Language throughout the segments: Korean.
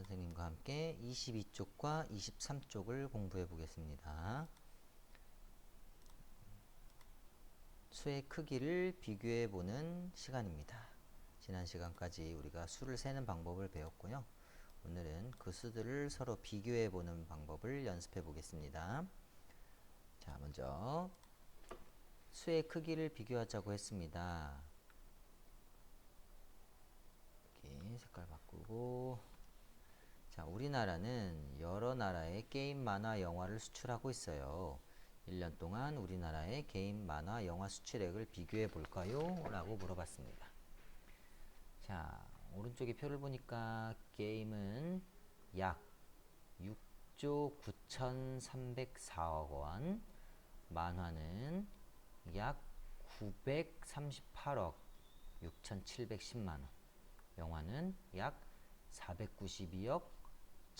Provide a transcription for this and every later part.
선생님과 함께 22쪽과 23쪽을 공부해 보겠습니다. 수의 크기를 비교해 보는 시간입니다. 지난 시간까지 우리가 수를 세는 방법을 배웠고요. 오늘은 그 수들을 서로 비교해 보는 방법을 연습해 보겠습니다. 자, 먼저 수의 크기를 비교하자고 했습니다. 색깔 바꾸고 자, 우리나라는 여러 나라의 게임, 만화, 영화를 수출하고 있어요. 1년 동안 우리나라의 게임, 만화, 영화 수출액을 비교해 볼까요? 라고 물어봤습니다. 자, 오른쪽에 표를 보니까 게임은 약 6조 9,304억 원, 만화는 약 938억 6,710만 원, 영화는 약 492억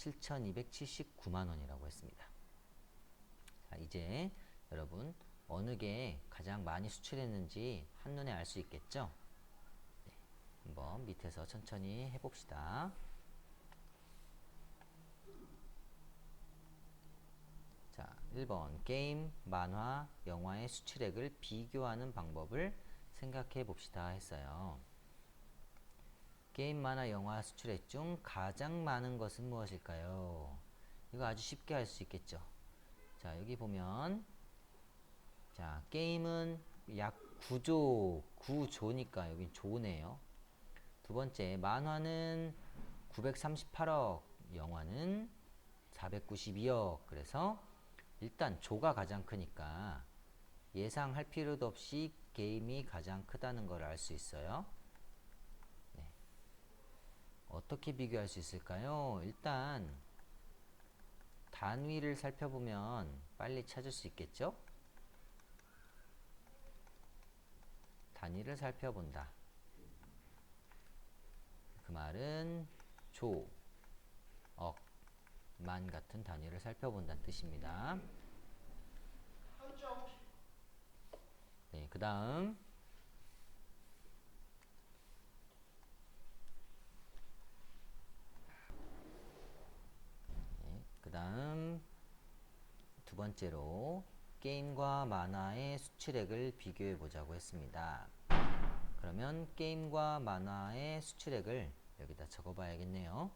7,279만 원이라고 했습니다. 자, 이제 여러분 어느 게 가장 많이 수출했는지 한눈에 알 수 있겠죠? 네, 한번 밑에서 천천히 해봅시다. 자, 1번 게임, 만화, 영화의 수출액을 비교하는 방법을 생각해 봅시다 했어요. 게임, 만화, 영화 수출액 중 가장 많은 것은 무엇일까요? 이거 아주 쉽게 할 수 있겠죠. 자, 여기 보면 자, 게임은 약 9조, 9조니까 여긴 조네요. 두 번째, 만화는 938억, 영화는 492억. 그래서 일단 조가 가장 크니까 예상할 필요도 없이 게임이 가장 크다는 걸 알 수 있어요. 네. 어떻게 비교할 수 있을까요? 일단 단위를 살펴보면 빨리 찾을 수 있겠죠? 단위를 살펴본다. 그 말은 조, 억, 만 같은 단위를 살펴본다는 뜻입니다. 네, 그 다음 네, 그 다음 두 번째로 게임과 만화의 수출액을 비교해 보자고 했습니다. 그러면 게임과 만화의 수출액을 여기다 적어 봐야겠네요.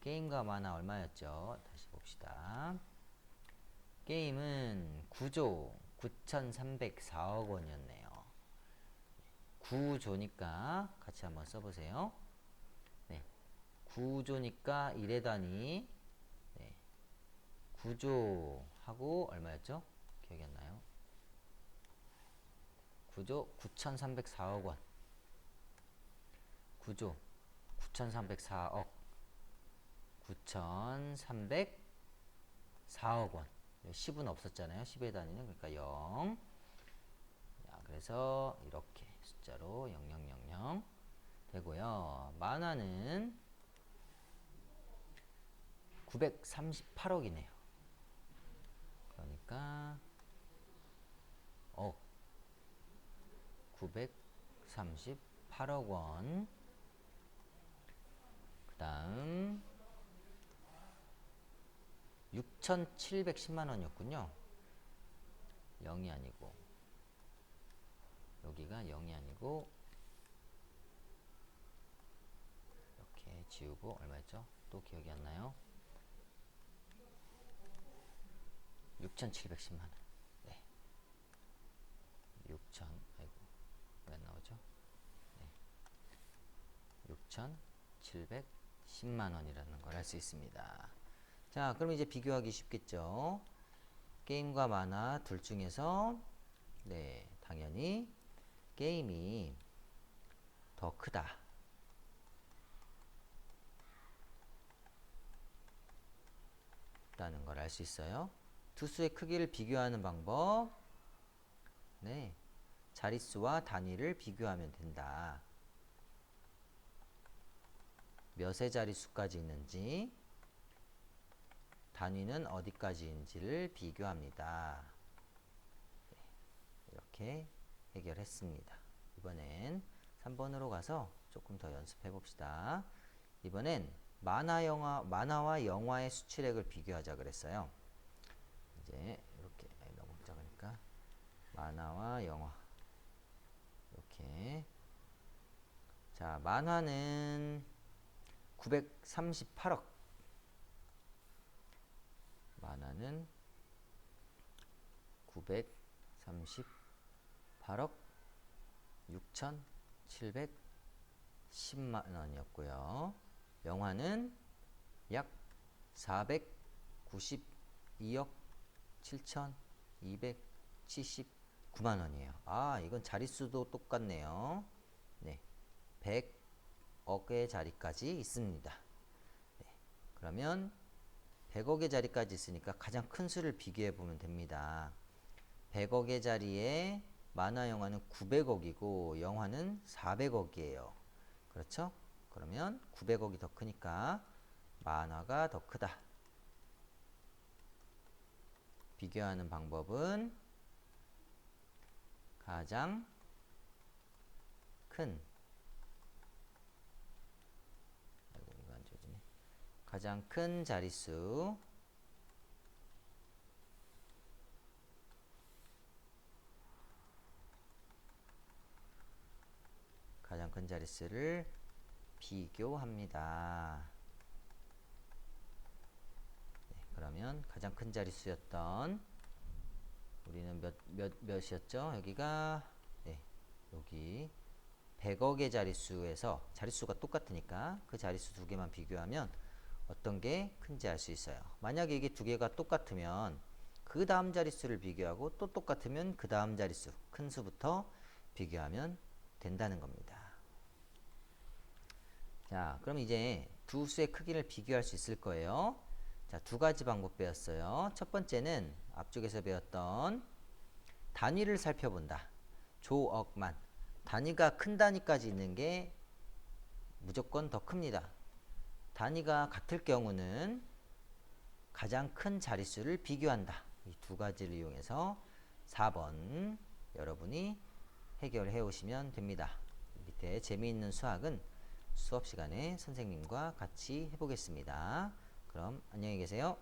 게임과 만화 얼마였죠? 다시 봅시다. 게임은 9조 9,304억 원이었네요. 9조니까 같이 한번 써보세요. 네. 9조니까 1의 단위 네. 9조 하고 얼마였죠? 기억이 안 나요. 9조 9,304억 원. 9조 9,304억 9,304억 원. 10은 없었잖아요. 10의 단위는 그러니까 0. 자, 그래서 이렇게 숫자로 0000 되고요. 만화는 938억이네요. 그러니까 억 938억 원. 그 다음 6,710만 원이었군요. 0이 아니고 여기가 0이 아니고 이렇게 지우고 얼마였죠? 또 기억이 안 나요? 6,710만 원. 네. 6,000 아이고 왜안 나오죠? 네. 6,710만 원이라는 걸 알 수 있습니다. 자, 그럼 이제 비교하기 쉽겠죠. 게임과 만화 둘 중에서 네, 당연히 게임이 더 크다. 라는 걸 알 수 있어요. 두 수의 크기를 비교하는 방법. 네. 자릿수와 단위를 비교하면 된다. 몇의 자릿수까지 있는지 단위는 어디까지인지를 비교합니다. 네, 이렇게 해결했습니다. 이번엔 3번으로 가서 조금 더 연습해 봅시다. 이번엔 만화 영화 만화와 영화의 수출액을 비교하자 그랬어요. 이제 이렇게 너무 작으니까 만화와 영화. 이렇게. 자 만화는 938억. 만화는 938억 6,710만 원이었고요. 영화는 약 492억 7,279만 원이에요. 아, 이건 자릿수도 똑같네요. 네. 100억의 자리까지 있습니다. 네. 그러면 100억의 자리까지 있으니까 가장 큰 수를 비교해 보면 됩니다. 100억의 자리에 만화 영화는 900억이고 영화는 400억이에요. 그렇죠? 그러면 900억이 더 크니까 만화가 더 크다. 비교하는 방법은 가장 큰. 가장 큰 자릿수 가장 큰 자릿수를 비교합니다. 네, 그러면 가장 큰 자릿수였던 우리는 몇, 몇, 몇이었죠? 여기가 네, 여기 100억의 자릿수에서 자릿수가 똑같으니까 그 자릿수 두 개만 비교하면 어떤 게 큰지 알 수 있어요. 만약에 이게 두 개가 똑같으면 그 다음 자릿수를 비교하고 또 똑같으면 그 다음 자릿수 큰 수부터 비교하면 된다는 겁니다. 자, 그럼 이제 두 수의 크기를 비교할 수 있을 거예요. 자, 두 가지 방법 배웠어요. 첫 번째는 앞쪽에서 배웠던 단위를 살펴본다. 조억만. 단위가 큰 단위까지 있는 게 무조건 더 큽니다. 단위가 같을 경우는 가장 큰 자릿수를 비교한다. 이 두 가지를 이용해서 4번 여러분이 해결해 오시면 됩니다. 밑에 재미있는 수학은 수업 시간에 선생님과 같이 해보겠습니다. 그럼 안녕히 계세요.